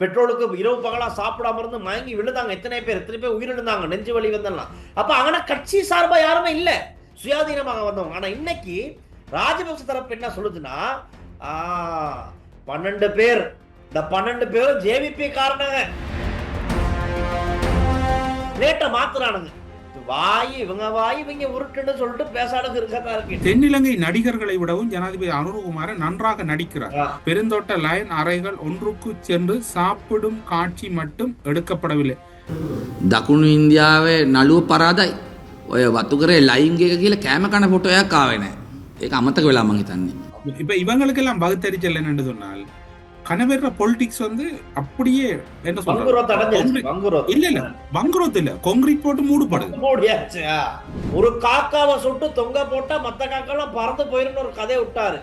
பெட்ரோலுக்கு இரவு பகலா சாப்பிடாம இருந்து மயங்கி விழுந்தாங்க. எத்தனை பேர்? எத்தனை பேர் உயிரிழந்தாங்க? நெஞ்சு வலி வந்தெல்லாம். அப்ப அங்கே கட்சி சார்பா யாருமே இல்லை. சுயாதீனமாக வந்தவங்க. ஆனா இன்னைக்கு ராஜபக்ச தரப்பு என்ன சொல்லுதுன்னா ஆ, பன்னெண்டு பேர். இந்த பன்னெண்டு பேரும் ஜேவிபி காரணங்க ரேட்டை மாத்துறானுங்க. வாய் இவங்க வாய் இவங்க உருட்டுன்னு சொல்லிட்டு பேசாடுக்கு இருக்கதான் இருக்கு தென்னிலங்கை நடிகர்களை விடவும் ஜனாதிபதி அனுரகுமார நன்றாக நடிக்கிறார் ஆ. பெருந்தோட்ட லயன் அறைகள் ஒன்றுக்கு சென்று சாப்பிடும் காட்சி மட்டும் எடுக்கப்படவில்லை දකුණු ඉන්දියාවේ නළුව පරාදයි ඔය වතුකරේ ලයින්ග කියලා කෑම කන පොටොයක් ආවෙන ඒක අමතක වෙලා මං හිතන්නේ இப்ப இவங்களுக்கெல்லாம் பகுத்தறிச்சல் என்னன்னு சொன்னால் கனவேற பொலிட்டிக்ஸ் வந்து அப்படியே என்ன சொல்றது? வங்குரோத் வங்குரோத் இல்ல இல்ல பங்குரோத் இல்ல. கொங்கிரீட் போட்டு மூடுபடுது. ஒரு காக்காவை சுட்டு தொங்க போட்டா மத்த காக்கெல்லாம் பறந்து போயிருன்னு ஒரு கதையை விட்டாரு.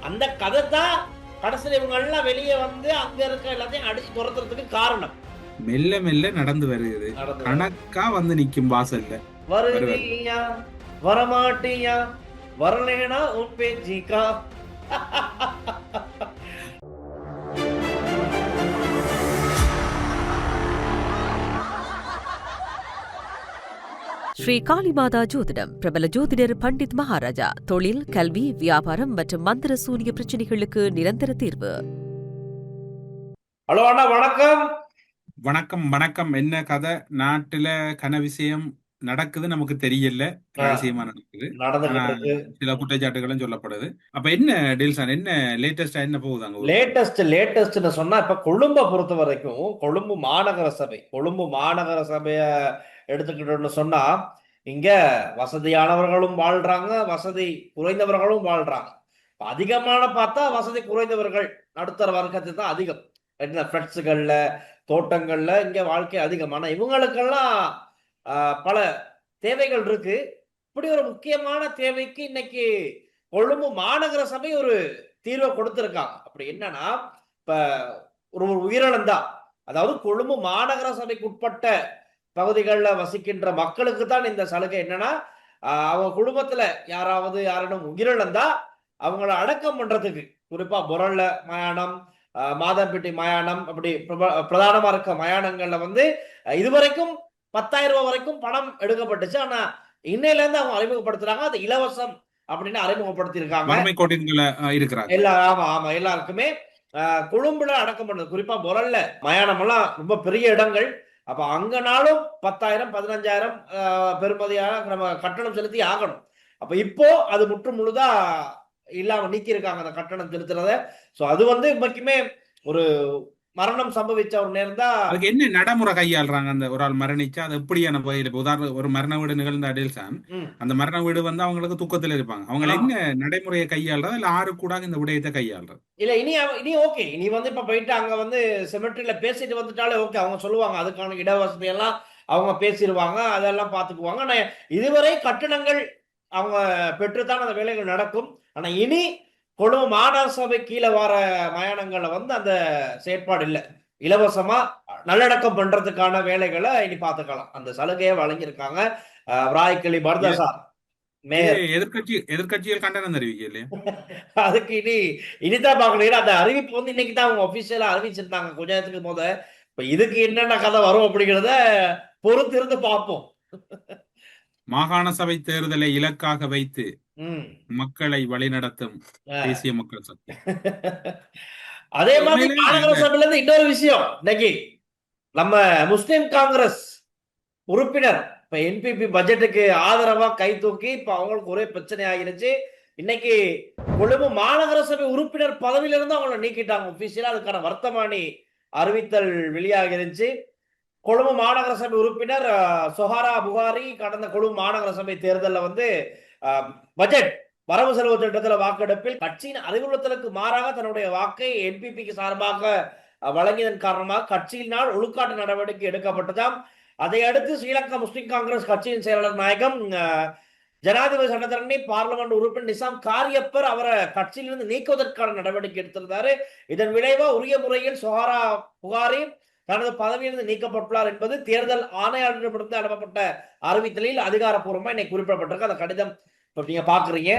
அந்த கதை தான் கடைசியில் இவங்க எல்லாம் வெளியே வந்து அங்க இருக்க எல்லாத்தையும் அடிச்சு துரத்துறதுக்கு காரணம். மெல்ல மெல்ல நடந்து வருகிறது. கணக்கா வந்து நிக்கும் வாசல்ல. வருவியா வரமாட்டியா? வரலேனா உன் பேச்சிக்கா? ஸ்ரீ காளிமாதா ஜோதிடம் பிரபல ஜோதிடர் பண்டித் மகாராஜா தொழில் கல்வி வியாபாரம் மற்றும் மந்திர சூனிய பிரச்சனைகளுக்கு நிரந்தர தீர்வு. ஹலோ அண்ணா வணக்கம். வணக்கம் வணக்கம். என்ன கதை? நாட்டுல கன விஷயம் நடக்குது நமக்கு தெரியல. ரகசியமா நடக்குது. சில குற்றச்சாட்டுகளும் சொல்லப்படுது. அப்ப என்ன டீல்சான் என்ன லேட்டஸ்டா என்ன போகுதாங்க லேட்டஸ்ட் லேட்டஸ்ட்னு சொன்னா இப்ப கொழும்பை பொறுத்த வரைக்கும் கொழும்பு மாநகர சபை கொழும்பு மாநகர சபைய எடுத்துக்கிட்டோம்னு சொன்னா இங்க வசதியானவர்களும் வாழ்றாங்க வசதி குறைந்தவர்களும் வாழ்றாங்க. இப்போ அதிகமான பார்த்தா வசதி குறைந்தவர்கள் நடுத்தர வர்க்கத்தை தான் அதிகம். என்ன ஃபிளட்ஸுகள்ல தோட்டங்கள்ல இங்க வாழ்க்கை அதிகம். ஆனா இவங்களுக்கெல்லாம் பல தேவைகள் இருக்கு. இப்படி ஒரு முக்கியமான தேவைக்கு இன்னைக்கு கொழும்பு மாநகர சபை ஒரு தீர்வை கொடுத்திருக்காங்க. அப்படி என்னன்னா இப்ப ஒரு ஒரு உயிரிழந்தா அதாவது கொழும்பு மாநகர சபைக்கு உட்பட்ட பகுதிகளில் வசிக்கின்ற மக்களுக்கு தான் இந்த சலுகை. என்னன்னா அவங்க குடும்பத்துல யாராவது யாரிடம் உயிரிழந்தா அவங்கள அடக்கம் பண்றதுக்கு குறிப்பா பொரல்ல மயானம் மாதம்பட்டி மயானம் அப்படி பிரதானமா இருக்க மயானங்கள்ல வந்து இதுவரைக்கும் பத்தாயிரம் ரூபாய் வரைக்கும் பணம் எடுக்கப்பட்டுச்சு. ஆனா இன்னையில இருந்து அவங்க அறிமுகப்படுத்துறாங்க. அது இலவசம் அப்படின்னு கோட்டின்கள இருக்கிறாங்க. எல்லா ஆமா ஆமா எல்லாருக்குமே கொழும்புல அடக்கம் பண்ணது. குறிப்பா பொரல்ல மயானம் எல்லாம் ரொம்ப பெரிய இடங்கள். அப்ப அங்கனாலும் பத்தாயிரம் பதினஞ்சாயிரம் ஆஹ், பெருமதியான நம்ம கட்டணம் செலுத்தி ஆகணும். அப்ப இப்போ அது முற்று முழுதா இல்லாம நீக்கியிருக்காங்க அந்த கட்டணம் செலுத்துறத. சோ அது வந்து இன்னைக்குமே ஒரு மரணம் சம்பவிச்ச ஒரு நேரம் தான் அதுக்கு என்ன நடைமுறை கையாளுறாங்க அந்த ஒரு ஆள் மரணிச்சா? அது எப்படியான வகையில் இப்போ உதாரணம் ஒரு மரண வீடு நிகழ்ந்த அடில்சான். அந்த மரண வீடு வந்து அவங்களுக்கு தூக்கத்துல இருப்பாங்க. அவங்க. என்ன நடைமுறையை கையாளுறது? இல்ல ஆறு கூட இந்த விடயத்தை கையாளுறது? இல்ல இனி இனி ஓகே. இனி வந்து இப்ப போயிட்டு அங்க வந்து செமெட்ரியில பேசிட்டு வந்துட்டாலே ஓகே. அவங்க சொல்லுவாங்க அதுக்கான இடவசதி எல்லாம் அவங்க பேசிடுவாங்க அதெல்லாம் பாத்துக்குவாங்க. ஆனா இதுவரை கட்டணங்கள் அவங்க பெற்றுத்தான் அந்த வேலைகள் நடக்கும். ஆனா இனி கொழும்பு மாநகர சபை கீழே வர மயானங்கள்ல வந்து அந்த செயற்பாடு இல்ல. இலவசமா நல்லடக்கம் பண்றதுக்கான வேலைகளை இனி பாத்துக்கலாம் அந்த சலுகையை வழங்கியிருக்காங்க அஹ், ராய்க்கிளி பர்தசார் எதிர்க்கட்சி எதிர்க்கட்சிகள் கண்டனம் தெரிவிக்க இல்லையா? அதுக்கு இனி இனிதான் பார்க்கணும். ஏன்னா அந்த அறிவிப்பு வந்து இன்னைக்கு தான் அவங்க ஒபிஷியலா அறிவிச்சிருந்தாங்க கொஞ்ச நேரத்துக்கு போத இப்ப இதுக்கு என்னென்ன கதை வரும் அப்படிங்கிறத பொறுத்து இருந்து பார்ப்போம். மாகாண சபை தேர்தலை இலக்காக வைத்து. மக்களை வழிநடத்தும். தேசிய மக்கள் சக்தி. அதே மாதிரி இருந்து இன்னொரு விஷயம். இன்னைக்கு நம்ம முஸ்லிம் காங்கிரஸ் உறுப்பினர் இப்ப என்பிபி பட்ஜெட்டுக்கு ஆதரவா கை தூக்கி இப்ப அவங்களுக்கு ஒரே பிரச்சனை ஆகிருச்சு இன்னைக்கு கொழும்பு மாநகர சபை உறுப்பினர் பதவியில இருந்து அவங்கள நீக்கிட்டாங்க. ஒபிஷியலா அதுக்கான வர்த்தமானி அறிவித்தல் வெளியாகி இருந்துச்சு. கொழும்பு மாநகர சபை உறுப்பினர் சொஹாரா புகாரி கடந்த கொழும்பு மாநகர சபை தேர்தல்ல வந்து பட்ஜெட் வரவு செலவு திட்டத்தில் வாக்கெடுப்பில் கட்சியின் அறிவுறுத்தலுக்கு மாறாக தன்னுடைய வாக்கை என்பிபிக்கு சார்பாக வழங்கியதன் காரணமாக கட்சியினால் ஒழுக்காட்டு நடவடிக்கை எடுக்கப்பட்டதாம். அதை அடுத்து ஸ்ரீலங்கா முஸ்லிம் காங்கிரஸ் கட்சியின் செயலாளர் நாயகம் ஜனாதிபதி சட்டத்தரணி பார்லமெண்ட் உறுப்பினர் நிசாம் காரியப்பர் அவரை கட்சியிலிருந்து நீக்குவதற்கான நடவடிக்கை எடுத்திருந்தாரு. இதன் விளைவா உரிய முறையில் சுகாரா புகாரி தனது பதவியிலிருந்து நீக்கப்பட்டுள்ளார் என்பது தேர்தல் ஆணையாளரிடமிருந்து அனுப்பப்பட்ட அறிவித்தலில் அதிகாரப்பூர்வமா இன்னைக்கு குறிப்பிடப்பட்டிருக்கு. அந்த கடிதம் இப்ப நீங்க பாக்குறீங்க.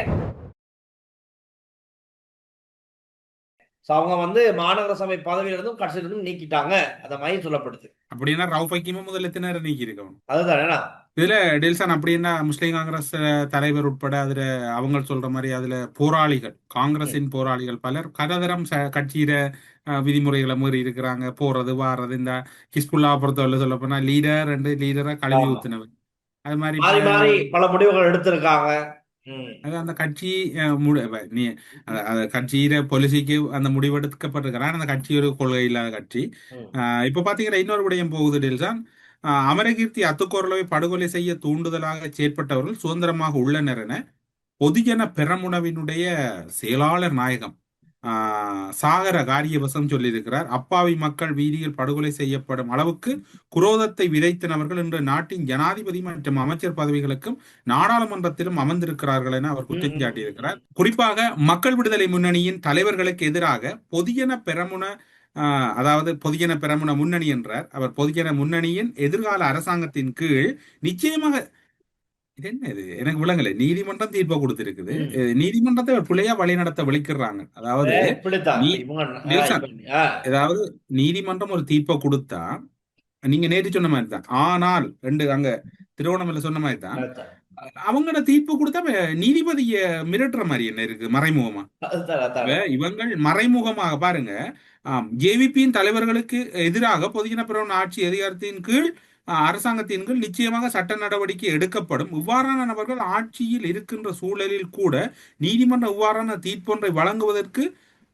சோ அவங்க வந்து மாநகர சபை பதவியில இருந்தும் கட்சியில இருந்தும் நீக்கிட்டாங்க. அந்த மாதிரி சொல்லப்படுது அப்படின்னா ரவுஃப் ஹக்கீமும் முதல்ல எத்தனை நீக்கி இருக்கணும் அதுதானே இதுல டெல்சான் அப்படின்னா முஸ்லீம் காங்கிரஸ் தலைவர் உட்பட அதுல அவங்க சொல்ற மாதிரி அதுல போராளிகள் காங்கிரசின் போராளிகள் பலர் கததரம் கட்சியில விதிமுறைகளை மீறி இருக்கிறாங்க. போறது வாரது இந்த ஹிஸ்புல்லா பொறுத்தவரை சொல்ல போனா லீடர் ரெண்டு லீடரை கழுவி. ஊத்துனவர். அது மாதிரி பல முடிவுகள் எடுத்திருக்காங்க. அது அந்த கட்சி முடி- நீ அந்த- கட்சியில பொலிசிக்கு அந்த முடிவெடுக்கப்பட்டிருக்கிறான் அந்த கட்சி ஒரு கொள்கை இல்லாத கட்சி. இப்ப பாத்தீங்கன்னா இன்னொரு விடயம் போகுது டெல்சான். அமரகீர்த்தி அத்துக்கோரளவை படுகொலை செய்ய தூண்டுதலாக செயற்பட்டவர்கள் சுதந்திரமாக உள்ளனர் என பொதுஜன பெரமுனவினுடைய செயலாளர் நாயகம் சாகர காரியவசம் சொல்லியிருக்கிறார். அப்பாவி மக்கள் வீதியில் படுகொலை செய்யப்படும் அளவுக்கு குரோதத்தை விதைத்த நபர்கள் இன்று நாட்டின் ஜனாதிபதி மற்றும் அமைச்சர் பதவிகளுக்கும் நாடாளுமன்றத்திலும் அமர்ந்திருக்கிறார்கள் என அவர் குற்றம் சாட்டியிருக்கிறார். குறிப்பாக மக்கள் விடுதலை முன்னணியின் தலைவர்களுக்கு எதிராக பொதுஜன பெரமுன ஆஹ், அதாவது பொதுஜன பெரமுன முன்னணி என்றார். அவர் பொதுஜன முன்னணியின் எதிர்கால அரசாங்கத்தின் கீழ் நிச்சயமாக இது என்ன இது? எனக்கு விளங்கல. நீதிமன்றம் தீர்ப்பை கொடுத்திருக்குது. நீதிமன்றத்தை பிள்ளையா வழிநடத்த விழிக்கிறாங்க அதாவது அதாவது நீதிமன்றம் ஒரு தீர்ப்பை கொடுத்தா நீங்க நேற்று சொன்ன மாதிரி தான். ஆனால் ரெண்டு அங்க திருவண்ணாமலை சொன்ன மாதிரி தான். அவங்களோட தீர்ப்பு கொடுத்தா நீதிபதிய மிரட்டுற மாதிரி என்ன இருக்கு மறைமுகமா? இவங்கள் மறைமுகமாக பாருங்க ஜேவிபியின் தலைவர்களுக்கு எதிராக பொதுஜன பிரவன் ஆட்சி அதிகாரத்தின் கீழ் அரசாங்கத்தின் நிச்சயமாக சட்ட நடவடிக்கை எடுக்கப்படும். இவ்வாறான நபர்கள் ஆட்சியில் இருக்கின்ற சூழலில் கூட நீதிமன்ற இவ்வாறான தீர்ப்பொன்றை வழங்குவதற்கு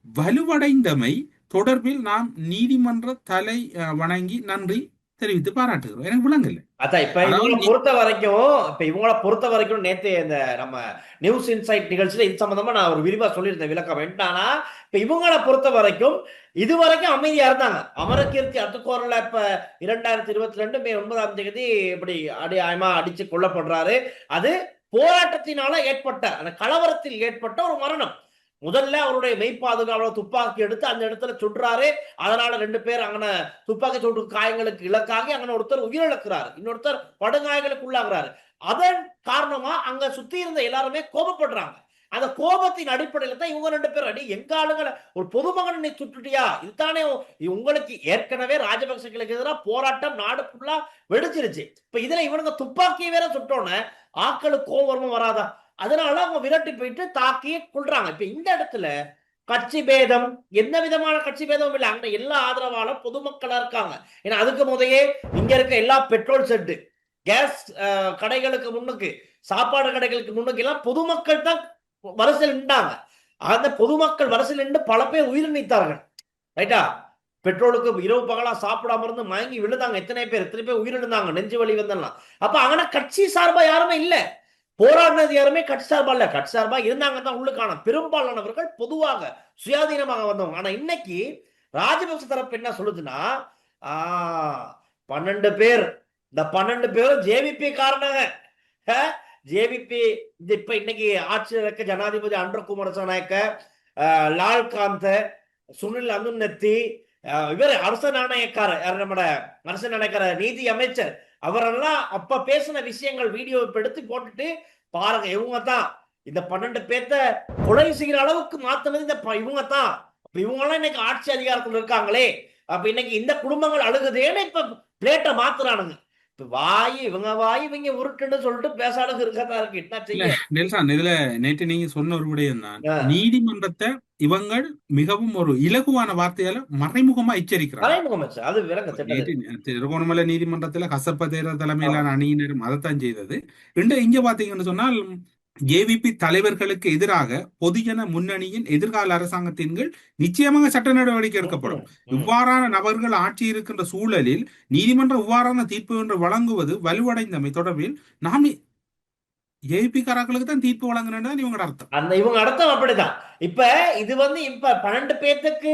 வலுவடைந்தமை தொடர்பில் நாம் நீதிமன்ற தலை வணங்கி நன்றி தெரிவித்து பாராட்டுகிறோம். எனக்கு விளங்கல. அதான் இப்ப இவங்களை பொறுத்த வரைக்கும் இப்ப இவங்கள பொறுத்த வரைக்கும் நேத்து இந்த நம்ம நியூஸ் இன்சைட் நிகழ்ச்சியில இது சம்பந்தமா நான் ஒரு விரிவா சொல்லியிருந்தேன் விளக்கம். என்னன்னா இப்ப இவங்கள பொறுத்த வரைக்கும் இது வரைக்கும் அமைதியா இருந்தாங்க. அமரகீர்த்தி அத்துக்கோரல இப்ப இரண்டாயிரத்தி இருபத்தி ரெண்டு மே ஒன்பதாம் தேதி இப்படி அடி ஆயமா அடிச்சு கொல்லப்படுறாரு. அது போராட்டத்தினால ஏற்பட்ட அந்த கலவரத்தில் ஏற்பட்ட ஒரு மரணம். முதல்ல அவருடைய மெய்ப்பாதுகாவலர் துப்பாக்கி எடுத்து அந்த இடத்துல சுடுறாரு. அதனால ரெண்டு பேர் அங்கன துப்பாக்கி சுட்டு காயங்களுக்கு இலக்காகி அங்க ஒருத்தர் உயிரிழக்கிறாரு. இன்னொருத்தர் படுகாயங்களுக்கு உள்ளாகிறாரு. அதன் காரணமா அங்க சுத்தி இருந்த எல்லாருமே கோபப்படுறாங்க. அந்த கோபத்தின் அடிப்படையில தான் இவங்க ரெண்டு பேரும் அடி எங்க ஆளுங்களை? ஒரு பொதுமகன் நீ சுட்டுட்டியா? இதுதானே உங்களுக்கு ஏற்கனவே ராஜபக்சங்களுக்கு எதிராக போராட்டம் நாடு ஃபுல்லா வெடிச்சிருச்சு. இப்ப இதுல இவனுங்க துப்பாக்கி வேற சுட்டோன்னே ஆக்களுக்கு கோபமும் வராதா? அதனால அவங்க விரட்டி போயிட்டு தாக்கி கொள்றாங்க இப்ப இந்த இடத்துல கட்சி பேதம் எந்த விதமான கட்சி பேதமும் இல்லை. அங்க எல்லா ஆதரவாளர் பொதுமக்களா இருக்காங்க. ஏன்னா அதுக்கு முதையே இங்க இருக்க எல்லா பெட்ரோல் செட்டு கேஸ் கடைகளுக்கு முன்னுக்கு சாப்பாடு கடைகளுக்கு முன்னுக்கு எல்லாம் பொதுமக்கள் தான் வரிசையில் நின்றாங்க. அந்த பொதுமக்கள் வரிசையில் நின்று பல பேர் உயிர் நீத்தார்கள். ரைட்டா பெட்ரோலுக்கு இரவு பகலா சாப்பிடாம இருந்து மயங்கி விழுந்தாங்க. எத்தனை பேர் எத்தனை பேர் உயிரிழந்தாங்க. நெஞ்சு வலி வந்தெல்லாம். அப்ப அங்கே கட்சி சார்பா யாருமே இல்லை. போராடினது யாருமே கட்சி சார்பா இல்ல. கட்சி சார்பா இருந்தாங்க தான் உள்ளுக்கான. பெரும்பாலானவர்கள் பொதுவாக சுயாதீனமாக வந்தவங்க. ஆனா இன்னைக்கு ராஜபக்ச தரப்பு என்ன சொல்லுதுன்னா பன்னெண்டு பேர். இந்த பன்னெண்டு பேரும் ஜேவிபி காரணங்க. ஜேவிபி இந்த இப்ப இன்னைக்கு ஆட்சியில் இருக்க ஜனாதிபதி அன்ற குமரசநாயக்க லால் காந்த சுனில் அனுநத்தி இவர் அரச நாணயக்காரர். யார் நம்மட அரச நாணயக்கார நீதி அமைச்சர். அவரெல்லாம் அப்ப பேசின விஷயங்கள் வீடியோ எடுத்து போட்டுட்டு பாருங்க இவங்க தான். இந்த பன்னெண்டு பேர்த்த கொலை செய்கிற அளவுக்கு மாத்தினது இந்த இவங்க தான். இவங்க எல்லாம் இன்னைக்கு ஆட்சி அதிகாரத்தில் இருக்காங்களே. அப்ப இன்னைக்கு இந்த குடும்பங்கள் அழுகுதேன்னு இப்ப பிளேட்டை மாத்துறானுங்க. இப்ப வாய் இவங்க வாய் இவங்க உருட்டுன்னு சொல்லிட்டு பேசாளுக்கு இருக்கதான் இருக்கு. என்ன செய்ய? நெல்சான் இதுல நேற்று நீங்க சொன்ன ஒரு விடயம் தான். நீதிமன்றத்தை இவங்கள் மிகவும் ஒரு இலகுவான வார்த்தையால மறைமுகமா நேற்று திருகோணமலை நீதிமன்றத்துல கசப்ப தேரர் தலைமையிலான அணியினரும் அதைத்தான் செய்தது. ரெண்டு இங்க பாத்தீங்கன்னு சொன்னால் ஜேவிபி தலைவர்களுக்கு எதிராக பொதுஜன முன்னணியின் எதிர்கால அரசாங்கத்தின் கீழ் நிச்சயமாக சட்ட நடவடிக்கை எடுக்கப்படும். இவ்வாறான நபர்கள் ஆட்சி இருக்கின்ற சூழலில் நீதிமன்றம் இவ்வாறான தீர்ப்பு ஒன்று வழங்குவது வலுவடைந்தமை தொடர்பில் நாம் காராக்களுக்கு தான் தீர்ப்பு வழங்கணும் இவங்களோட அர்த்தம். அந்த இவங்க அர்த்தம் அப்படிதான். இப்ப இது வந்து இப்ப பன்னெண்டு பேர்த்துக்கு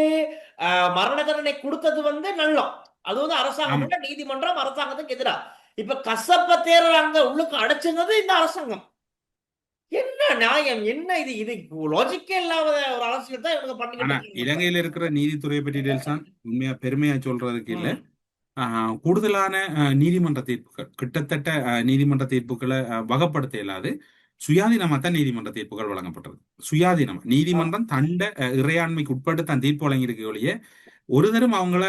மரண தண்டனை கொடுத்தது வந்து நல்லம். அது வந்து அரசாங்கம் நீதிமன்றம் அரசாங்கத்துக்கு எதிரா. இப்ப கசப்ப தேரர் அங்க உள்ளுக்கு அடைச்சிருந்தது இந்த அரசாங்கம். என்ன நியாயம்? என்ன இது? இது லாஜிக்கே இல்லாத ஒரு அரசியல் தான் இவங்க பண்ணிக்கிட்டு. இலங்கையில இருக்கிற நீதித்துறையை பற்றி டெல்சான் உண்மையா பெருமையா சொல்றதுக்கு இல்ல. கூடுதலான நீதிமன்ற தீர்ப்புகள் கிட்டத்தட்ட நீதிமன்ற தீர்ப்புகளை வகைப்படுத்த இயலாது. சுயாதீனமா தான் நீதிமன்ற தீர்ப்புகள் வழங்கப்பட்டது. சுயாதீனம். நீதிமன்றம் தண்ட இறையாண்மைக்கு உட்பட்டு தான் தீர்ப்பு வழங்கியிருக்க ஒழிய ஒரு தரம் அவங்கள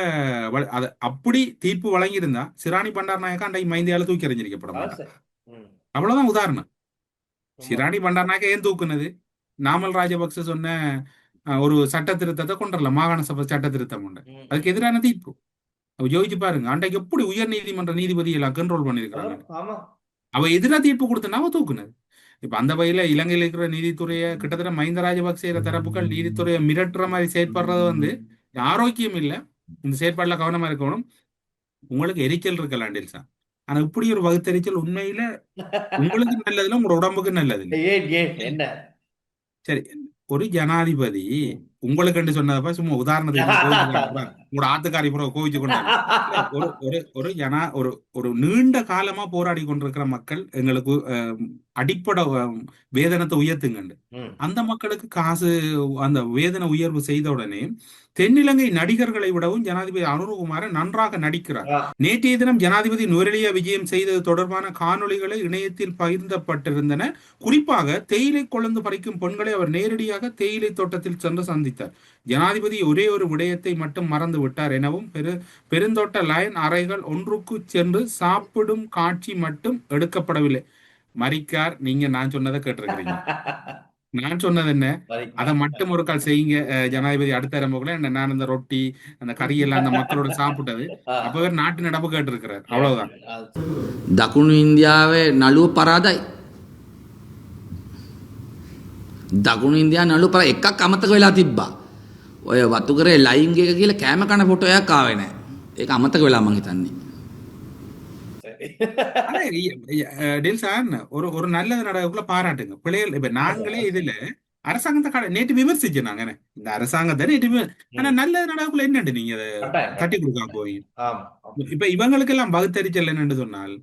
அத அப்படி தீர்ப்பு வழங்கியிருந்தா சிராணி பண்டாரநாயக்கா அன்றைக்கு மைந்தியால தூக்கி எறிஞ்சிருக்கப்பட. அவ்வளவுதான் உதாரணம். சிராணி பண்டாரநாயக்கா ஏன் தூக்குனது? நாமல் ராஜபக்ச சொன்ன ஒரு சட்ட திருத்தத்தை கொண்டுடல மாகாண சபை சட்ட திருத்தம் உண்டு ம். அதுக்கு எதிரான தீர்ப்பு. யோசிச்சு பாருங்க அன்றைக்கு எப்படி உயர் நீதிமன்ற நீதிபதி எல்லாம் கண்ட்ரோல் பண்ணிருக்கிறாங்க ஆமா. அவ எதிரா தீர்ப்பு கொடுத்தனா அவ தூக்குனது. இப்ப அந்த வகையில இலங்கையில இருக்கிற நீதித்துறையை கிட்டத்தட்ட மஹிந்த ராஜபக்சேர தரப்புகள் நீதித்துறையை மிரட்டுற மாதிரி செயற்படுறது வந்து ஆரோக்கியம் இல்ல. இந்த செயற்பாடுல கவனமா இருக்கணும். உங்களுக்கு எரிச்சல் இருக்கலாம் டெல்சா ஆனா இப்படி ஒரு வகுத்தெரிச்சல் உண்மையில உங்களுக்கு நல்லதுல உங்களோட உடம்புக்கு நல்லது இல்ல ஏன் ஏன்? என்ன? சரி ஒரு ஜனாதிபதி உங்களுக்கு சொன்னதப்ப சும்மா உதாரணத்துக்கு. உங்களோட ஆத்துக்காரி பூரா கோவிச்சு கொண்டாங்க ஒரு ஒரு ஒரு ஜனா ஒரு ஒரு நீண்ட காலமா போராடி கொண்டிருக்கிற மக்கள் எங்களுக்கு அடிப்படை வேதனத்தை உயர்த்துங்கண்டு. அந்த மக்களுக்கு காசு அந்த வேதன உயர்வு செய்த உடனே தென்னிலங்கை நடிகர்களை விடவும் ஜனாதிபதி அனுரகுமார நன்றாக நடிக்கிறார். நேற்றைய தினம் ஜனாதிபதி நுவரெலியா விஜயம் செய்தது தொடர்பான காணொளிகளை இணையத்தில் பகிர்ந்தப்பட்டிருந்தன குறிப்பாக தேயிலை கொழுந்து பறிக்கும் பெண்களை அவர் நேரடியாக தேயிலை தோட்டத்தில் சென்று தெரிவித்தார் ஜனாதிபதி ஒரே ஒரு விடயத்தை மட்டும் மறந்து விட்டார் எனவும் பெரு பெருந்தோட்ட லயன் அறைகள் ஒன்றுக்கு சென்று சாப்பிடும் காட்சி மட்டும் எடுக்கப்படவில்லை. மரிக்கார் நீங்க நான் சொன்னதை கேட்டிருக்கிறீங்க. நான் சொன்னது என்ன? அதை மட்டும் ஒரு கால் செய்யுங்க ஜனாதிபதி அடுத்த நம்பக்குள்ள நான் இந்த ரொட்டி அந்த கறியெல்லாம் அந்த மக்களோட சாப்பிட்டது. அப்பவே நாட்டு நடப்பு கேட்டிருக்கிறார். அவ்வளவுதான். தக்குணு இந்தியாவே நழுவு பராதாய் දකුණු ඉන්දයා නළු පර එකක් අමතක වෙලා තිබ්බා. ඔය වතුකරේ ලයින්ග එක කියල කෑම කන පොටොයක් ආවෙන. ඒ අමතක වෙලා මං හිතන්නේ. சரி. ஆனா, இ- இ- அஹ், டெல்சான் ஒரு ஒரு நல்லது நடக்குள்ள பாராட்டுங்க பிள்ளைகள் இப்ப நாங்களே இதுல அரசாங்கத்தை கட நேற்று விமர்சிச்சோம் நாங்க என்ன? இந்த அரசாங்கத்தை நேற்று விம- ஆனா நல்லது நடக்குள்ள என்னண்டு நீங்க அதை கட்டாயம். தட்டி கொடுக்காம போய் ஆமா ஆமா. இப்ப இவங்களுக்கு எல்லாம் பகுத்தறிச்சல் என்னன்னு சொன்னால்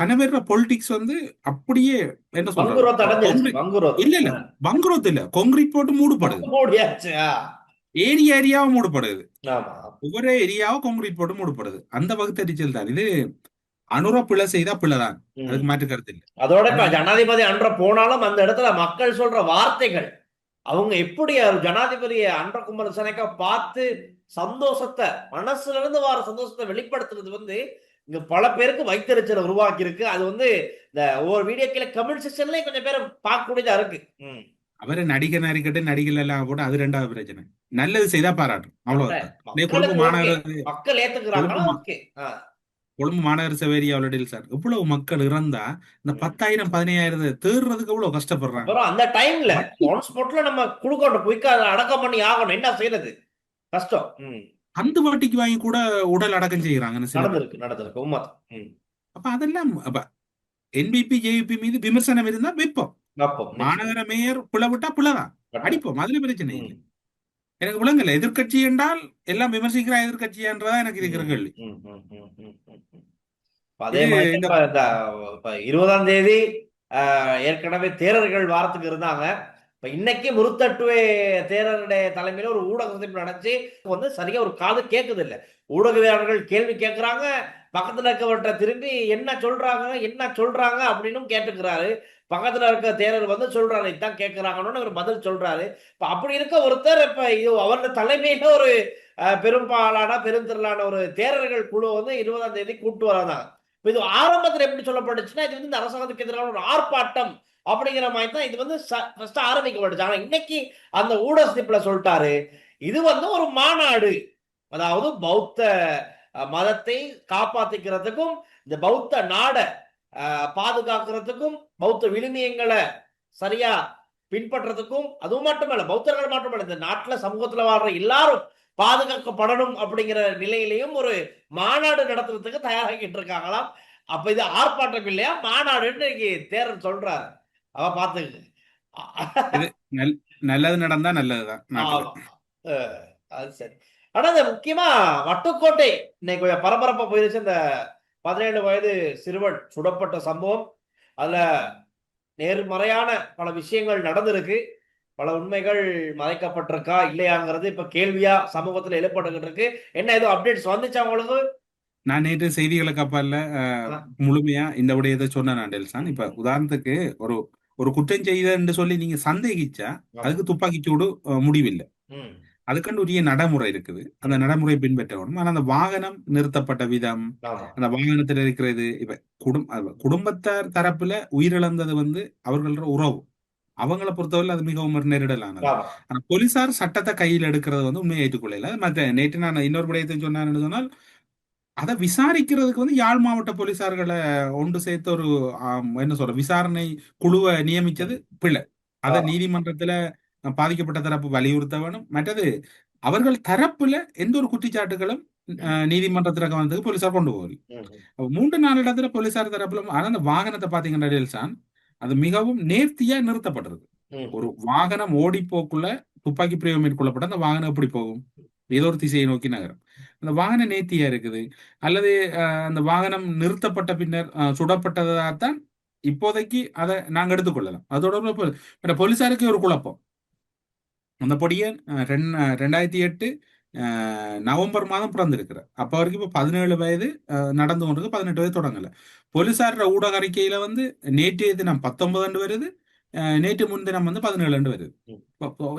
கனவேற பொலிட்டிக்ஸ் வந்து அப்படியே என்ன சொல்றது? இல்ல இல்ல. பங்குரோத் இல்ல. கான்கிரீட் போட்டு ஆ. ஏரியா ஏரியாவா மூடப்படுது ஒவ்வொரு ஏரியாவும் கான்கிரீட் போட்டு மூடப்படுது அந்த வகுத்தறிச்சல் தான். இது அனுர பிழை செய்தா ம். அதுக்கு மாற்று கருத்து இல்ல. அதோட இப்ப ஜனாதிபதி அன்ற போனாலும் அந்த இடத்துல மக்கள் சொல்ற வார்த்தைகள் அவங்க எப்படி ஜனாதிபதியை அன்ற குமரசனைக்க பார்த்து சந்தோஷத்தை மனசுல இருந்து வர சந்தோஷத்தை வெளிப்படுத்துறது வந்து இங்க பல பேருக்கு வைத்தறிச்சலை உருவாக்கி இருக்கு அது வந்து இந்த ஒவ்வொரு வீடியோக்கில கமெண்ட் செக்ஷன்லயும் கொஞ்சம் பேர் பார்க்கக்கூடியதா இருக்கு. அவரை நடிகர் நரிக்கட்டு நடிகர் எல்லாம் போட்டு அது ரெண்டாவது பிரச்சனை. நல்லது செய்தா பாராட்டும். okay. மாநகர மக்கள் ஏத்துக்கிறாங்கன்னா கொழும்பு மாநகர சபை ஏரியாவில் சார். இவ்வளவு மக்கள் இறந்தா இந்த. பத்தாயிரம் பதினையாயிரத்தை தேடுறதுக்கு எவ்வளவு கஷ்டப்படுறாங்க? அந்த டைம்ல. ஒன் ஸ்பாட்ல நம்ம குடுக்கணும் குயிக்கா அடக்கம் பண்ணி ஆகணும். என்ன செய்யறது கஷ்டம். அந்த வட்டிக்கு வாங்கி கூட உடல் அடக்கம் பேர். நடந்திருக்கு நடந்திருக்கு. அப்ப அதெல்லாம் அப்ப என்பிபி ஜேவிபி மீது விமர்சனம் இருந்தா வைப்போம். மாநகர மேயர் பிளவிட்டா பிளதான் அடிப்போம். அதுல பிரச்சனை இல்லை. எனக்கு விளங்கல. எதிர்க்கட்சி என்றால் எல்லாம் விமர்சிக்கிற எதிர்க்கட்சின்றதா எனக்கு இருக்கிற கேள்வி. அதே மாதிரி இருபதாம் தேதி ஆஹ், ஏற்கனவே தேரர்கள் வாரத்துக்கு இருந்தாங்க. இப்ப இன்னைக்கு முருத்தட்டுவே தேரருடைய தலைமையில ஒரு ஊடக சந்திப்பு நடந்துச்சு. வந்து சரியா ஒரு காது கேட்குது இல்ல ஊடகவியலாளர்கள் கேள்வி கேட்கிறாங்க பக்கத்துல இருக்கவர்கிட்ட திரும்பி என்ன சொல்றாங்க என்ன சொல்றாங்க அப்படின்னும் கேட்டுக்கிறாரு. பக்கத்துல இருக்க தேரர் வந்து சொல்றாரு இதான் கேட்கிறாங்கன்னு ஒரு பதில் சொல்றாரு. இப்ப அப்படி இருக்க ஒருத்தர் இப்ப இது அவருடைய தலைமையில ஒரு பெரும்பாலான பெருந்திரளான ஒரு தேரர்கள் குழு வந்து இருபதாம் தேதி கூட்டு வராங்க. இப்போ இது ஆரம்பத்துல எப்படி சொல்லப்பட்டுச்சுன்னா இது வந்து இந்த அரசாங்கத்துக்கு எதிரான ஒரு ஆர்ப்பாட்டம் அப்படிங்கிற மாதிரி தான் இது வந்து ஃபர்ஸ்ட் ஆரம்பிக்கப்பட்டுச்சு. ஆனா இன்னைக்கு அந்த ஊடக சொல்லிட்டாரு இது வந்து ஒரு மாநாடு. அதாவது பௌத்த மதத்தை காப்பாத்திக்கிறதுக்கும் இந்த பௌத்த நாடை பாதுகாக்கிறதுக்கும் பௌத்த விழுமியங்களை சரியா பின்பற்றதுக்கும் அதுவும் மட்டுமல்ல பௌத்தர்கள் மட்டுமல்ல இந்த நாட்டுல சமூகத்துல வாழ்ற எல்லாரும் பாதுகாக்கப்படணும் அப்படிங்கிற நிலையிலையும் ஒரு மாநாடு நடத்துறதுக்கு தயாராகிட்டு இருக்காங்களாம். அப்ப இது ஆர்ப்பாட்டம் இல்லையா? மாநாடுன்னு இன்னைக்கு தேரர் சொல்றாரு. அவ பாத்துக்கு. நல்லது நடந்தா நல்லதுதான் அது சரி. ஆனா இந்த முக்கியமா வட்டுக்கோட்டை இன்னைக்கு கொஞ்சம் பரபரப்பா போயிருச்சு. இந்த பதினேழு வயது சிறுவன் சுடப்பட்ட சம்பவம். அதுல நேர்மறையான பல விஷயங்கள் நடந்திருக்கு. பல உண்மைகள் மறைக்கப்பட்டிருக்கா இல்லையாங்கிறது இப்ப கேள்வியா சமூகத்துல எழுப்பட்டுக்கிட்டு இருக்கு. என்ன ஏதோ அப்டேட்ஸ் வந்துச்சா உங்களுக்கு? நான் நேற்று செய்திகளை கப்பல்ல. முழுமையா இந்த விடயத்தை சொன்னேன் நான் டெல்சான். இப்ப உதாரணத்துக்கு ஒரு ஒரு குற்றம் செய்தன்னு சொல்லி நீங்க சந்தேகிச்சா. அதுக்கு துப்பாக்கிச்சூடு அஹ், முடிவில்லை. அதுக்கண்டு உரிய நடைமுறை இருக்குது. அந்த நடைமுறை பின்பற்ற வேணும் ஆனா அந்த வாகனம் நிறுத்தப்பட்ட விதம் அந்த வாகனத்துல இருக்கிறது இப்ப குடும் அது குடும்பத்தார் தரப்புல உயிரிழந்தது வந்து அவர்களோட உறவு. அவங்கள பொறுத்தவரை அது மிகவும் ஒரு நெருடலானது ஆனா போலீசார் சட்டத்தை கையில் எடுக்கிறது வந்து உண்மையை ஏற்றுக்கொள்ளல மற்ற நேற்று நான் இன்னொரு விடயத்தை சொன்னான்னு சொன்னால் அதை விசாரிக்கிறதுக்கு வந்து யாழ் மாவட்ட போலீசார்களை ஒன்று சேர்த்து ஒரு என்ன சொல்ற விசாரணை குழுவை நியமிச்சது பிள்ளை அதை. நீதிமன்றத்துல பாதிக்கப்பட்ட தரப்பு வலியுறுத்த வேணும். மற்றது அவர்கள் தரப்புல எந்த ஒரு குற்றச்சாட்டுகளும் நீதிமன்றத்துல வந்ததுக்கு போலீசார் கொண்டு போகல மூன்று நாலு இடத்துல போலீசார் தரப்புல ஆனா அந்த வாகனத்தை பாத்தீங்கன்னா டேல்சான் அது மிகவும் நேர்த்தியா நிறுத்தப்பட்டிருக்கு ம். ஒரு வாகனம் ஓடி போக்குள்ள துப்பாக்கி பிரயோகம் மேற்கொள்ளப்பட்ட அந்த வாகனம் எப்படி போகும்? ஏதோ ஒரு திசையை நோக்கி நகரும். அந்த வாகனம் நேர்த்தியா இருக்குது. அல்லது அந்த வாகனம் நிறுத்தப்பட்ட பின்னர் சுடப்பட்டதாகத்தான் இப்போதைக்கு அதை நாங்க எடுத்துக்கொள்ளலாம். அதோட போலீசாருக்கு ஒரு குழப்பம். அந்த அஹ், ரெண்டாயிரத்தி எட்டு நவம்பர் மாதம் பிறந்திருக்கிறார். அப்ப வரைக்கும் இப்ப பதினேழு வயது நடந்து கொண்டிருக்கு. பதினெட்டு வயது தொடங்கல. போலீசார் ஊடக அறிக்கையில வந்து நேற்றைய தினம் பத்தொன்பது ஆண்டு வருது. நேற்று முன்தினம் வந்து பதினேழு ஆண்டு வருது.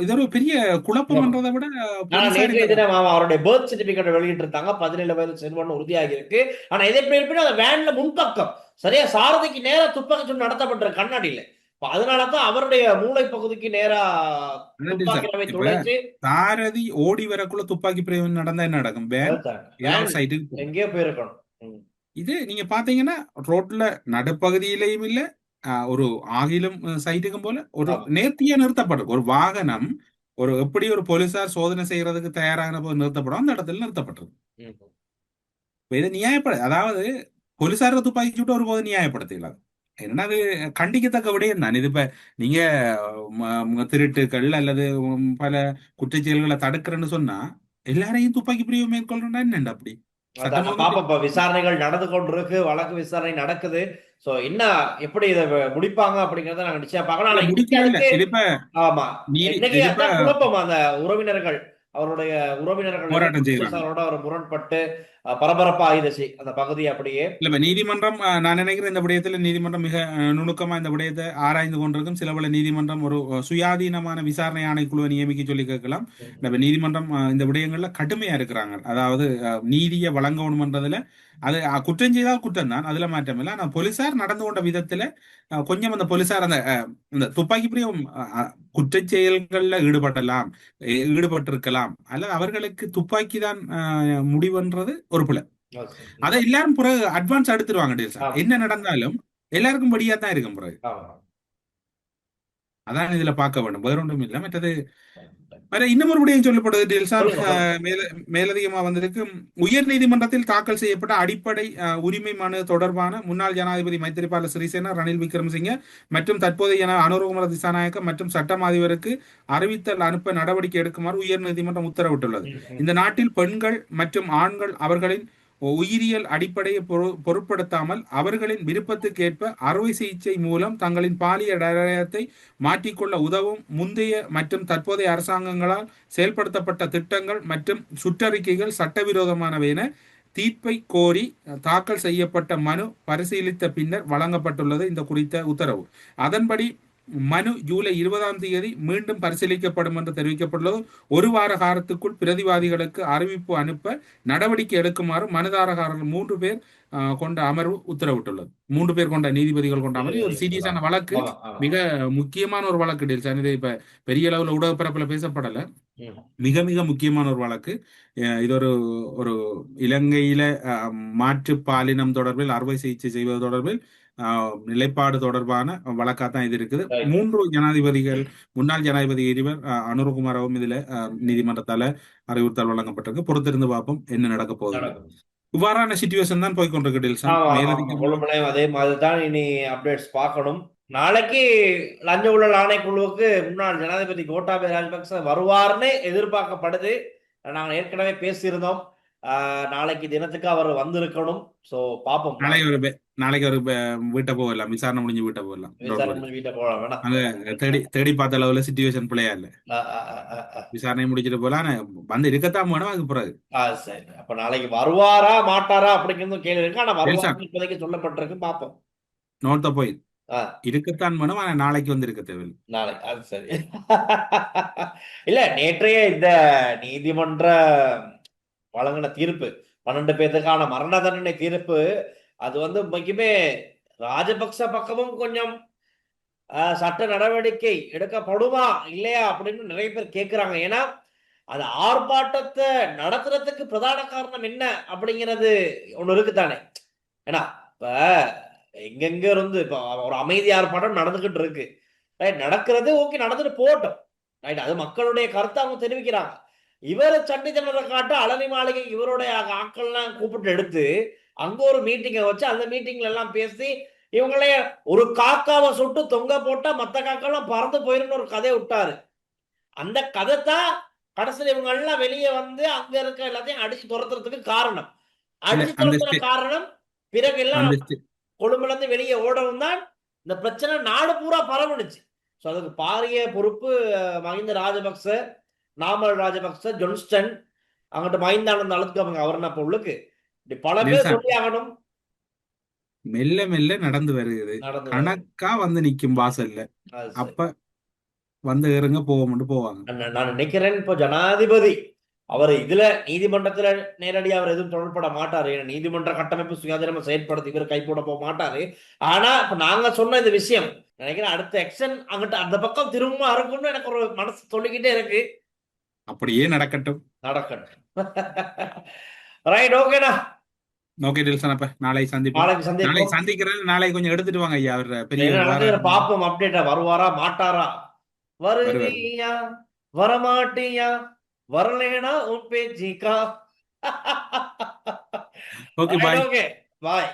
இது ஒரு பெரிய குழப்பம்ன்றதை விட அவருடைய பர்த் சர்டிபிகேட் வெளியிட்டு இருந்தாங்க பதினேழு வயது செல்வன் உறுதியாகி இருக்கு. ஆனா எதை எப்படி அந்த வேன்ல முன்பக்கம். சரியா? சாரதிக்கு நேரா துப்பாக்கி சூடு நடத்தப்பட்ட கண்ணாடியில. அதனாலதான் அவருடைய மூளை பகுதிக்கு நேரா சாரதி ஓடி வரக்குள்ள துப்பாக்கி பிரயோகம் நடந்தா என்ன நடக்கும்? வேன்? சைட்டுக்கு. எங்கேயோ போயிருக்கணும். இது நீங்க பாத்தீங்கன்னா ரோட்ல நடுப்பகுதியிலையும் இல்ல ஒரு ஆகிலும் சைட்டுக்கும் போல ஒரு. நேர்த்தியா நிறுத்தப்பட்டிருக்கு ஒரு வாகனம் ஒரு எப்படி ஒரு போலீசார் சோதனை செய்யறதுக்கு தயாரான போது நிறுத்தப்படும். அந்த இடத்துல நிறுத்தப்பட்டிருக்கு இதை நியாயப்பட அதாவது போலீசார துப்பாக்கி சூட்டு ஒருபோது நியாயப்படுத்திக்கலாம் என்னன்னா அது? கண்டிக்கத்தக்க விடயம் தான். இது இப்ப நீங்க ம- திருட்டுகள் அல்லது பல குற்றச் செயல்களை தடுக்கிறேன்னு சொன்னா எல்லாரையும் துப்பாக்கி பிரிவு மேற்கொள்றா என்னண்டா அப்படி? அதான் சட்டம் நான் ஒழுங்கு பாப்போம் இப்ப விசாரணைகள் நடந்து கொண்டிருக்கு வழக்கு விசாரணை நடக்குது. சோ என்ன எப்படி இதை முடிப்பாங்க அப்படிங்கறத நாங்க நிச்சயம் பார்க்கலாம் ஆனா இது இப்ப ஆமா நீதி இன்னைக்கு இது இப்ப அதான் குழப்பம். அந்த உறவினர்கள் அவருடைய உறவினர்கள் போராட்டம் செய்றாங்க. போலீசாரோட ஒரு முரண்பட்டு பரபரப்பா ஆயிடுச்சு அந்த பகுதி அப்படியே. இல்ல நீதிமன்றம் நான் நினைக்கிறேன் இந்த விடயத்துல நீதிமன்றம் மிக நுணுக்கமா இந்த விடயத்தை ஆராய்ந்து கொண்டிருக்கும். சில பல நீதிமன்றம் ஒரு சுயாதீனமான விசாரணை ஆணைக்குழுவை நியமிக்க சொல்லி கேட்கலாம். நம்ம நீதிமன்றம் இந்த விடயங்கள்ல கடுமையா இருக்கிறாங்க. அதாவது நீதியை வழங்கணும்ன்றதுல அது குற்றம் செய்தால் குற்றம் தான் அதுல மாற்றம் இல்லை. ஆனா போலீசார் நடந்து கொண்ட விதத்துல கொஞ்சம் அந்த போலீசார் அந்த இந்த துப்பாக்கி பிரியம் குற்றச் செயல்கள்ல ஈடுபடலாம் ஈடுபட்டிருக்கலாம். அல்லது அவர்களுக்கு துப்பாக்கி தான் முடிவுன்றது ஒரு பிள்ளை அதை எல்லாரும் பிறகு அட்வான்ஸ் எடுத்துருவாங்க டீல் சார். ஆமா. என்ன நடந்தாலும் எல்லாருக்கும் படியா தான் இருக்கும் பிறகு. அதான் இதுல பார்க்க வேண்டும். வேற ஒன்றும் இல்லை. மற்றது வேற இன்னும் ஒரு விடயம் சொல்லப்படுது டீல் சார் சொல்லுங்க, சொல்லுங்க. அஹ், மேல மேலதிகமா வந்திருக்கு உயர் நீதிமன்றத்தில் தாக்கல் செய்யப்பட்ட அடிப்படை உரிமை மனு தொடர்பான முன்னாள் ஜனாதிபதி மைத்திரிபால சிறிசேனா ரணில் விக்ரமசிங்க மற்றும் தற்போதைய அனுரகுமார திசாநாயக்க மற்றும் சட்டம் அதிபருக்கு அறிவித்தல் அனுப்ப நடவடிக்கை எடுக்குமாறு உயர் நீதிமன்றம் உத்தரவிட்டுள்ளது. இந்த நாட்டில் பெண்கள் மற்றும் ஆண்கள் அவர்களின் உயிரியல் அடிப்படையை பொரு- பொருட்படுத்தாமல் அவர்களின் விருப்பத்துக்கேற்ப அறுவை சிகிச்சை மூலம் தங்களின் பாலியல் அடையாளத்தை மாற்றிக்கொள்ள உதவும் முந்தைய மற்றும் தற்போதைய அரசாங்கங்களால் செயல்படுத்தப்பட்ட திட்டங்கள் மற்றும் சுற்றறிக்கைகள் சட்டவிரோதமானவை என தீர்ப்பை கோரி தாக்கல் செய்யப்பட்ட மனு பரிசீலித்த பின்னர் வழங்கப்பட்டுள்ளது இந்த குறித்த உத்தரவு. அதன்படி மனு ஜூலை இருபதாம் தேதி மீண்டும் பரிசீலிக்கப்படும் என்று தெரிவிக்கப்பட்டுள்ளது. ஒரு வார காலத்துக்குள் பிரதிவாதிகளுக்கு அறிவிப்பு அனுப்ப நடவடிக்கை எடுக்குமாறு மனுதாரகாரர்கள் மூன்று பேர் கொண்ட அமர்வு உத்தரவிட்டுள்ளது. மூன்று பேர் கொண்ட நீதிபதிகள் கொண்ட அமர்வு. ஒரு சீரியஸான வழக்கு. மிக முக்கியமான ஒரு வழக்கு. டீல் சார் இது இப்ப பெரிய அளவுல ஊடக பரப்புல பேசப்படல. மிக மிக முக்கியமான ஒரு வழக்கு. இது ஒரு ஒரு இலங்கையில மாற்று பாலினம் தொடர்பில் அறுவை சிகிச்சை செய்வது தொடர்பில் நிலைப்பாடு தொடர்பான வழக்கா தான் இது இருக்குது. மூன்று ஜனாதிபதிகள் முன்னாள் ஜனாதிபதி இருவர் அனுரகுமாரவும் இதுல நீதிமன்றத்தால அறிவுறுத்தல் வழங்கப்பட்டிருக்கு. பொறுத்திருந்து பார்ப்போம் என்ன நடக்க போகுது. இவ்வாறான சிச்சுவேஷன் தான் போய்கொண்டிருக்கு அதே மாதிரி தான் இனி அப்டேட்ஸ் பார்க்கணும். நாளைக்கு லஞ்ச ஊழல் ஆணைக்குழுவுக்கு முன்னாள் ஜனாதிபதி கோட்டாபய ராஜபக்ச வருவார்னு எதிர்பார்க்கப்படுது. நாங்க ஏற்கனவே பேசியிருந்தோம். நாளைக்கு தினத்துக்கு அவர் வந்திருக்கணும். சோ பாப்போம். நாளைக்கு ஒரு நாளைக்கு ஒரு வீட்டை போகலாம் விசாரணை முடிஞ்சு வீட்டை போகலாம் விசாரணை வீட்டை போகலாம். வேணாம். தேடி தேடி பார்த்த அளவுல சிச்சுவேஷன் பிள்ளையா இல்ல. விசாரணை முடிச்சிட்டு போலாம் வந்து இருக்கத்தான் வேணும் அதுக்கு பிறகு. சரி. அப்ப நாளைக்கு வருவாரா மாட்டாரா அப்படிங்கிறது கேள்வி இருக்கு. ஆனா வருவார் இப்போதைக்கு சொல்லப்பட்டிருக்கு. பாப்போம். நோட் த ஆ. இருக்கத்தான் வேணும் ஆனா நாளைக்கு வந்து இருக்க தேவையில்லை. நாளை அது சரி. இல்ல நேற்றைய இந்த நீதிமன்ற வழங்கின தீர்ப்பு. பன்னெண்டு பேத்துக்கான மரண தண்டனை தீர்ப்பு. அது வந்து முக்கியமே ராஜபக்ச பக்கமும் கொஞ்சம் சட்ட நடவடிக்கை எடுக்கப்படுமா இல்லையா அப்படின்னு நிறைய பேர் கேட்குறாங்க ஏன்னா அது ஆர்ப்பாட்டத்தை நடத்துறதுக்கு பிரதான காரணம் என்ன அப்படிங்கிறது ஒன்று இருக்குதானே. ஏன்னா இப்போ எங்கெங்க இருந்து இப்போ ஒரு அமைதி ஆர்ப்பாட்டம் நடந்துக்கிட்டு இருக்கு. ரைட் நடக்கிறது ஓகே நடந்துட்டு போகட்டும். ரைட் அது மக்களுடைய கருத்தை அவங்க தெரிவிக்கிறாங்க. இவர் சண்டித்தனத்தை காட்ட அலரி மாளிகை இவருடைய ஆட்கள்லாம் கூப்பிட்டு எடுத்து அங்க ஒரு மீட்டிங்கை வச்சு அந்த மீட்டிங்ல எல்லாம் பேசி இவங்களே ஒரு காக்காவை சுட்டு தொங்க போட்டா மத்த காக்கெல்லாம் பறந்து போயிருன்னு ஒரு கதையை விட்டாரு. அந்த கதை தான் கடைசியில் இவங்க எல்லாம் வெளியே வந்து அங்க இருக்க எல்லாத்தையும் அடிச்சு துரத்துறதுக்கு காரணம். அடிச்சு துரத்துற காரணம் பிறகு எல்லாம் கொழும்புல இருந்து வெளியே ஓடவும் தான் இந்த பிரச்சனை நாடு பூரா பரவுனுச்சு. ஸோ அதுக்கு பாரிய பொறுப்பு அஹ், மஹிந்த ராஜபக்ச நாமல் ராஜபக்ச ஜொன்ஸ்டன் அங்கிட்டு மஹிந்தானந்த அழுத்துக்காமங்க அவர் என்ன இப்போ உள்ளுக்கு. இப்படி பல பேர். சொல்லி ஆகணும். மெல்ல மெல்ல நடந்து வருகிறது. கணக்கா வந்து நிக்கும் வாசல்ல. அப்ப வந்து இறங்க போவோம்னு போவாங்க. நான் நான் நினைக்கிறேன் இப்போ ஜனாதிபதி அவர் இதுல நீதிமன்றத்துல நேரடியா அவர் எதுவும் தொடர்பட மாட்டாரு. ஏன்னா நீதிமன்ற கட்டமைப்பு சுயாதீனமா செயற்படுத்தி இவர் கை போட போக மாட்டாரு. ஆனா இப்ப நாங்க சொன்ன இந்த விஷயம் நினைக்கிறேன் அடுத்த எக்ஷன் அங்கிட்ட அந்த பக்கம் திரும்ப இருக்கும்னு எனக்கு ஒரு மனசு சொல்லிக்கிட்டே இருக்கு. அப்படியே நடக்கட்டும். நடக்கட்டும். ரைட் ஓகேண்ணா ஓகே டில்சன் அப்ப நாளை சந்திப்போம். நாளை சந்திக்கிறது நாளை கொஞ்சம் எடுத்துட்டு வாங்க ஐயா அவர் பெரிய பாப்போம் அப்டேட்டா வருவாரா மாட்டாரா? வருவியா? வரமாட்டியா? வரலேனா உன் பேச்சிக்கா? Okay bye okay bye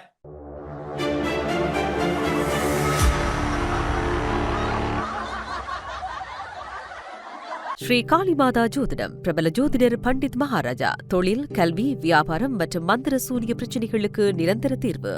Sri Kalimata ஜோதிடம் பிரபல ஜோதிடர் பண்டித் மகாராஜா தொழில் கல்வி வியாபாரம் மற்றும் மந்திர சூனிய பிரச்சினைகளுக்கு நிரந்தர தீர்வு.